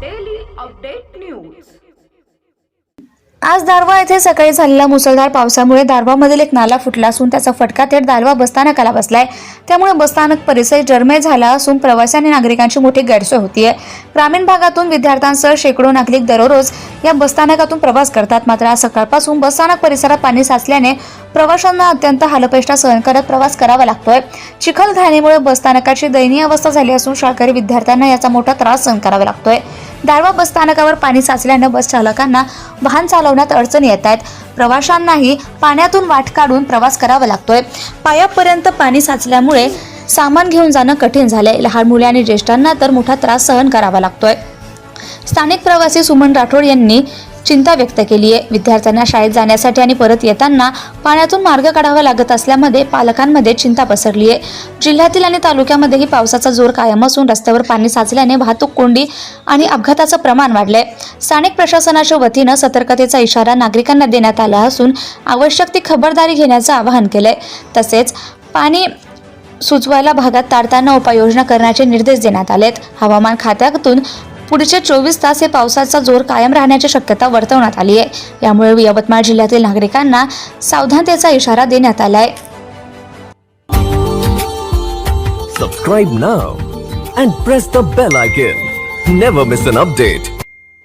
daily update news. आज दारवा येथे सकाळी झालेल्या मुसळधार पावसामुळे दारवामधील एक नाला फुटला असून त्याचा फटका थेट दारवा बसस्थानकाला बसलाय. त्यामुळे बसस्थानक परिसर जरमय झाला असून प्रवासी आणि नागरिकांची मोठी गैरसोय होतीये. ग्रामीण भागातून विद्यार्थ्यांसह शेकडो नागरिक दररोज या बसस्थानकातून प्रवास करतात. मात्र आज सकाळपासून बसस्थानक परिसरात पाणी साचल्याने प्रवाशांना अत्यंत हालपेष्टा सहन करत प्रवास करावा लागतोय. चिखल घाणीमुळे बसस्थानकाची दयनीय अवस्था झाली असून शाळकरी विद्यार्थ्यांना याचा मोठा त्रास सहन करावा लागतोय. दारवा बसस्थानकावर पाणी साचल्यानं बस चालकांना वाहन चालवण्यात अडचणी येत आहेत. प्रवाशांनाही पाण्यातून वाट काढून प्रवास करावा लागतोय. पायापर्यंत पाणी साचल्यामुळे सामान घेऊन जाणं कठीण झालंय. लहान मुले आणि ज्येष्ठांना तर मोठा त्रास सहन करावा लागतोय. स्थानिक प्रवासी सुमन राठोड यांनी चिंता व्यक्त केली आहे. विद्यार्थ्यांना शाळेत जाण्यासाठी आणि परत येताना पाण्यातून मार्ग काढावा लागत असल्यामध्ये पालकांमध्ये चिंता पसरली आहे. जिल्ह्यातील आणि तालुक्यामध्येही पावसाचा जोर कायम असून रस्त्यावर पाणी साचल्याने वाहतूक कोंडी आणि अपघाताचं प्रमाण वाढलंय. स्थानिक प्रशासनाच्या वतीनं सतर्कतेचा इशारा नागरिकांना देण्यात आला असून आवश्यक ती खबरदारी घेण्याचं आवाहन केलंय. तसेच पाणी सुचवायला भागात तारताना उपाययोजना करण्याचे निर्देश देण्यात आलेत. हवामान खात्यातून पुढचे चोवीस तास हे पावसाचा जोर कायम राहण्याची शक्यता वर्तवण्यात आली आहे यामुळे यवतमाळ जिल्ह्यातील नागरिकांना सावधानतेचा इशारा देण्यात आला आहे Subscribe now and press the bell icon. Never miss an update.